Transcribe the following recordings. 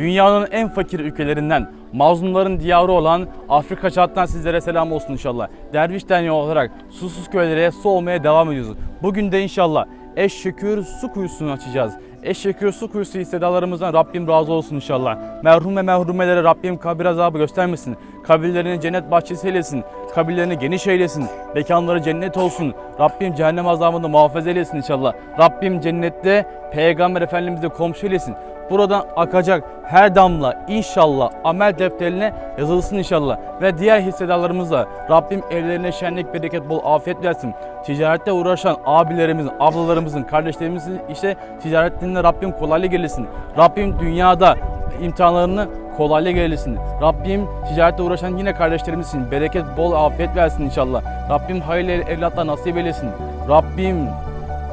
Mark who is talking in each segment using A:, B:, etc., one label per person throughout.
A: Dünyanın en fakir ülkelerinden, mazlumların diyarı olan Afrika çattan sizlere selam olsun inşallah. Derviş Derneği olarak susuz köylere su olmaya devam ediyoruz. Bugün de inşallah Eşşekür su kuyusunu açacağız. Eşşekür su kuyusu hissedarlarımızdan Rabbim razı olsun inşallah. Merhum ve mehrumelere Rabbim kabir azabı göstermesin. Kabirlerini cennet bahçesi eylesin. Kabirlerini geniş eylesin. Mekanları cennet olsun. Rabbim cehennem azabını muhafaza eylesin inşallah. Rabbim cennette Peygamber Efendimizle komşu eylesin. Buradan akacak her damla inşallah amel defterine yazılsın inşallah. Ve diğer hissedarlarımızla Rabbim evlerine şenlik, bereket, bol afiyet versin. Ticarette uğraşan abilerimizin, ablalarımızın, kardeşlerimizin işte ticaretinde Rabbim kolaylık gelsin. Rabbim dünyada imtihanlarını kolaylık eylesin. Rabbim ticarette uğraşan yine kardeşlerimizin bereket, bol afiyet versin inşallah. Rabbim hayırlı evlatlar nasip eylesin. Rabbim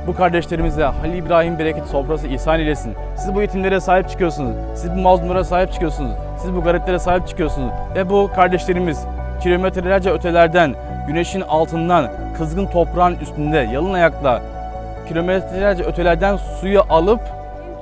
A: bu kardeşlerimize Halil İbrahim bereket sofrası ihsan eylesin. Siz bu yetimlere sahip çıkıyorsunuz. Siz bu mazlumlara sahip çıkıyorsunuz. Siz bu gariplere sahip çıkıyorsunuz. Ve bu kardeşlerimiz kilometrelerce ötelerden, güneşin altından, kızgın toprağın üstünde, yalın ayakla kilometrelerce ötelerden suyu alıp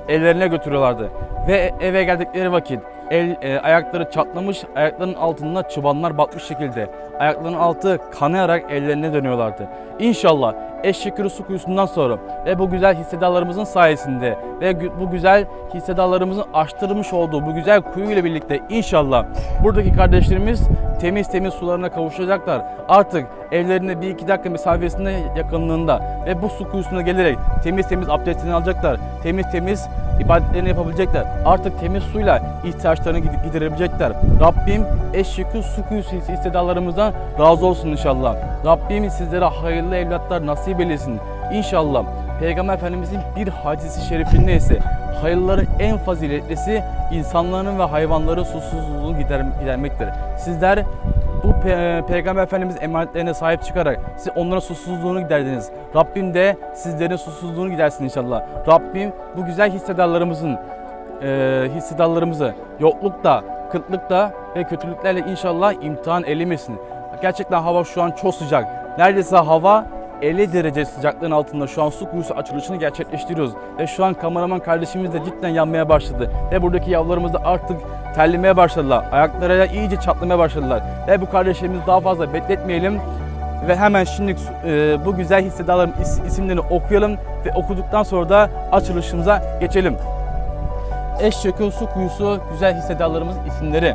A: evlerine götürüyorlardı. Ve eve geldikleri vakit el e, ayakları çatlamış, ayaklarının altında çıbanlar batmış şekilde ayaklarının altı kanayarak ellerine dönüyorlardı. İnşallah Eşşekürü su kuyusundan sonra ve bu güzel hissedarlarımızın sayesinde ve bu güzel hissedarlarımızın açtırmış olduğu bu güzel kuyu ile birlikte inşallah buradaki kardeşlerimiz temiz temiz sularına kavuşacaklar. Artık evlerinde bir iki dakika mesafesinde yakınlığında ve bu su kuyusuna gelerek temiz temiz abdestini alacaklar. Temiz temiz ibadetlerini yapabilecekler. Artık temiz suyla ihtiyaçlarını giderebilecekler. Rabbim eşyükü su kuyusu hissedarlarımızdan razı olsun inşallah. Rabbim sizlere hayırlı evlatlar nasip eylesin. İnşallah Peygamber Efendimizin bir hadisi şerifinde ise hayırların en faziletlisi insanların ve hayvanların susuzluğunu gider, gidermektir. Sizler bu pe- Peygamber Efendimiz emanetlerine sahip çıkarak siz onların susuzluğunu giderdiniz. Rabbim de sizlerin susuzluğunu gidersin inşallah. Rabbim bu güzel hissedarlarımızın e, hissedarlarımızı yoklukta, kıtlıkta ve kötülüklerle inşallah imtihan eylemesin. Gerçekten hava şu an çok sıcak. Neredeyse hava 50 derece sıcaklığın altında şu an su kuyusu açılışını gerçekleştiriyoruz. Ve şu an kameraman kardeşimiz de cidden yanmaya başladı. Ve buradaki yavrularımız da artık terlemeye başladılar. Ayakları iyice çatlamaya başladılar. Ve bu kardeşlerimizi daha fazla bekletmeyelim. Ve hemen şimdi e, bu güzel hissedarların is- isimlerini okuyalım ve okuduktan sonra da açılışımıza geçelim. Eşçökün su kuyusu güzel hissedarlarımızın isimleri.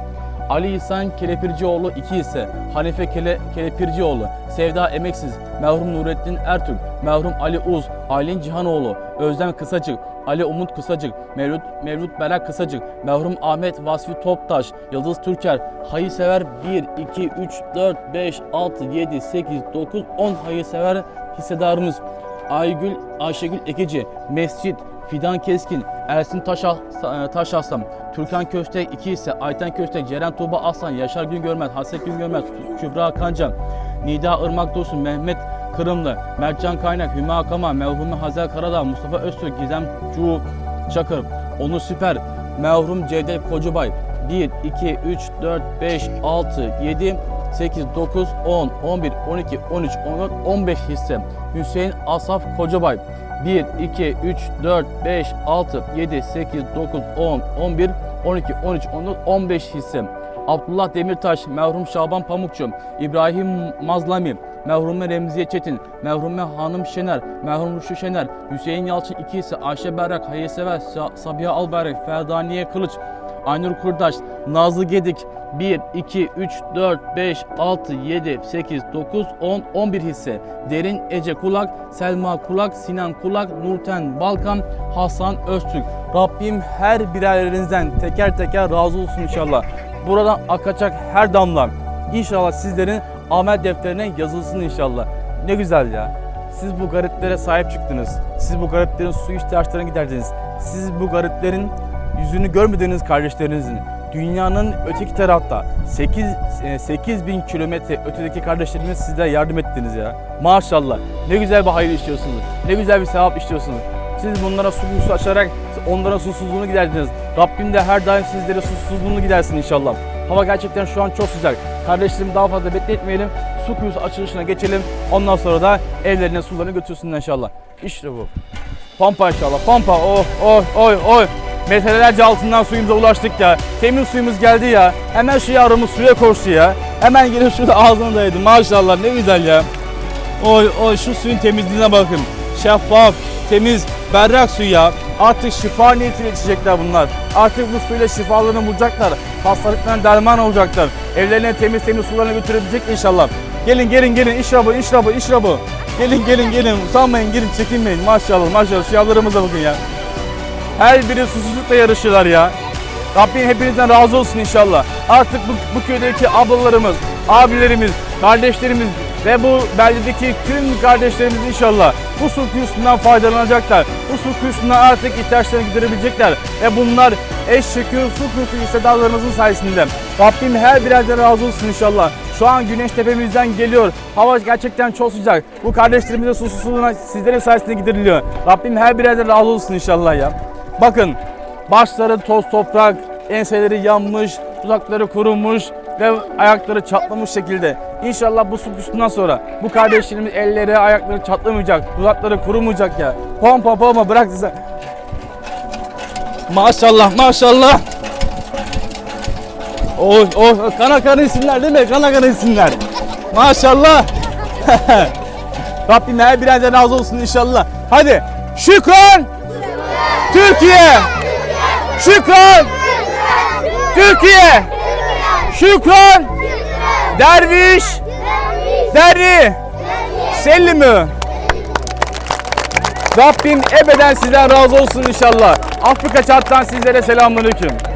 A: Ali İhsan Kelepircioğlu 2 ise Hanife Kele, Kelepircioğlu, Sevda Emeksiz, merhum Nurettin Ertürk, merhum Ali Uz, Aylin Cihanoğlu, Özlem Kısacık, Ali Umut Kısacık, Mevlüt, Mevlüt Berak Kısacık, merhum Ahmet Vasfi Toptaş, Yıldız Türker, Hayırsever 1, 2, 3, 4, 5, 6, 7, 8, 9, 10 hayırsever hissedarımız. Aygül Ayşegül Ekici, Mescit, Fidan Keskin, Ersin Taşa, Taş Aslan, Türkan Köstek 2 ise Ayten Köstek, Ceren Tuğba Aslan, Yaşar Güngörmez, Hasret Güngörmez, Kübra Kancan, Nida Irmak Dursun, Mehmet Kırımlı, Mertcan Kaynak, Hüma Kama, Merhume Hazel Karadağ, Mustafa Öztürk, Gizem Cu Çakır, Onur Süper, Merhum Cevdet Kocubay, 1, 2, 3, 4, 5, 6, 7, 8, 9, 10, 11, 12, 13, 14, 15 hisse. Hüseyin Asaf Kocabay. 1, 2, 3, 4, 5, 6, 7, 8, 9, 10, 11, 12, 13, 14, 15 hisse. Abdullah Demirtaş, merhum Şaban Pamukçu, İbrahim Mazlami, merhume Remziye Çetin, merhume Hanım Şener, merhum Rüştü Şener, Hüseyin Yalçın 2 ise Ayşe Berrak, Hayırsever, Sa- Sabiha Albayrak, Ferdaniye Kılıç, Aynur Kurdaş, Nazlı Gedik 1, 2, 3, 4, 5, 6, 7, 8, 9, 10, 11 hisse. Derin Ece Kulak, Selma Kulak, Sinan Kulak, Nurten Balkan, Hasan Öztürk. Rabbim her birerinizden teker teker razı olsun inşallah. Buradan akacak her damla inşallah sizlerin amel defterine yazılsın inşallah. Ne güzel ya. Siz bu gariplere sahip çıktınız. Siz bu gariplerin su ihtiyaçlarını giderdiniz. Siz bu gariplerin yüzünü görmediğiniz kardeşlerinizin dünyanın öteki tarafta 8 8 bin kilometre ötedeki kardeşlerimiz sizlere yardım ettiniz ya. Maşallah. Ne güzel bir hayır işliyorsunuz. Ne güzel bir sevap işliyorsunuz. Siz bunlara su açarak onlara susuzluğunu giderdiniz. Rabbim de her daim sizlere susuzluğunu gidersin inşallah. Hava gerçekten şu an çok sıcak. Kardeşlerimi daha fazla bekletmeyelim. Su kuyusu açılışına geçelim. Ondan sonra da evlerine sularını götürsünler inşallah. İşte bu. Pampa inşallah. Pampa. Oh oh oy oy. Metrelerce altından suyumuza ulaştık ya. Temiz suyumuz geldi ya. Hemen şu yavrumuz suya koştu ya. Hemen gelip şurada ağzına dayadı. Maşallah ne güzel ya. Oy oy şu suyun temizliğine bakın. Şeffaf, temiz, berrak su ya. Artık şifa niyetiyle içecekler bunlar. Artık bu suyla şifalarını bulacaklar. Hastalıklarına derman olacaklar. Evlerine temiz temiz sularını götürebilecek inşallah. Gelin gelin gelin işrabı işrabı işrabı. Gelin gelin gelin utanmayın gelin çekinmeyin maşallah maşallah şu yavrularımıza bakın ya. Her biri susuzlukla yarışıyorlar ya. Rabbim hepinizden razı olsun inşallah. Artık bu, bu köydeki ablalarımız, abilerimiz, kardeşlerimiz ve bu beldedeki tüm kardeşlerimiz inşallah bu su kuyusundan faydalanacaklar. Bu su kuyusundan artık ihtiyaçlarını giderebilecekler. Ve bunlar eş şükür su kuyusu hissedarlarımızın sayesinde. Rabbim her birerden razı olsun inşallah. Şu an güneş tepemizden geliyor. Hava gerçekten çok sıcak. Bu kardeşlerimizin susuzluğuna sizlerin sayesinde gideriliyor. Rabbim her birerden razı olsun inşallah ya. Bakın başları toz toprak, enseleri yanmış, dudakları kurumuş ve ayakları çatlamış şekilde. İnşallah bu su kuşundan sonra bu kardeşlerimiz elleri, ayakları çatlamayacak, dudakları kurumayacak ya. Pompa pompa bırak size. Maşallah maşallah. Oh oh kana kana isimler değil mi? Kana kana isimler. Maşallah. Rabbim her birden razı olsun inşallah. Hadi şükran. Türkiye. Şükran. Türkiye. Şükran. Derviş. Derri. Selimü. Rabbim ebeden sizden razı olsun inşallah. Afrika çattan sizlere selamünaleyküm.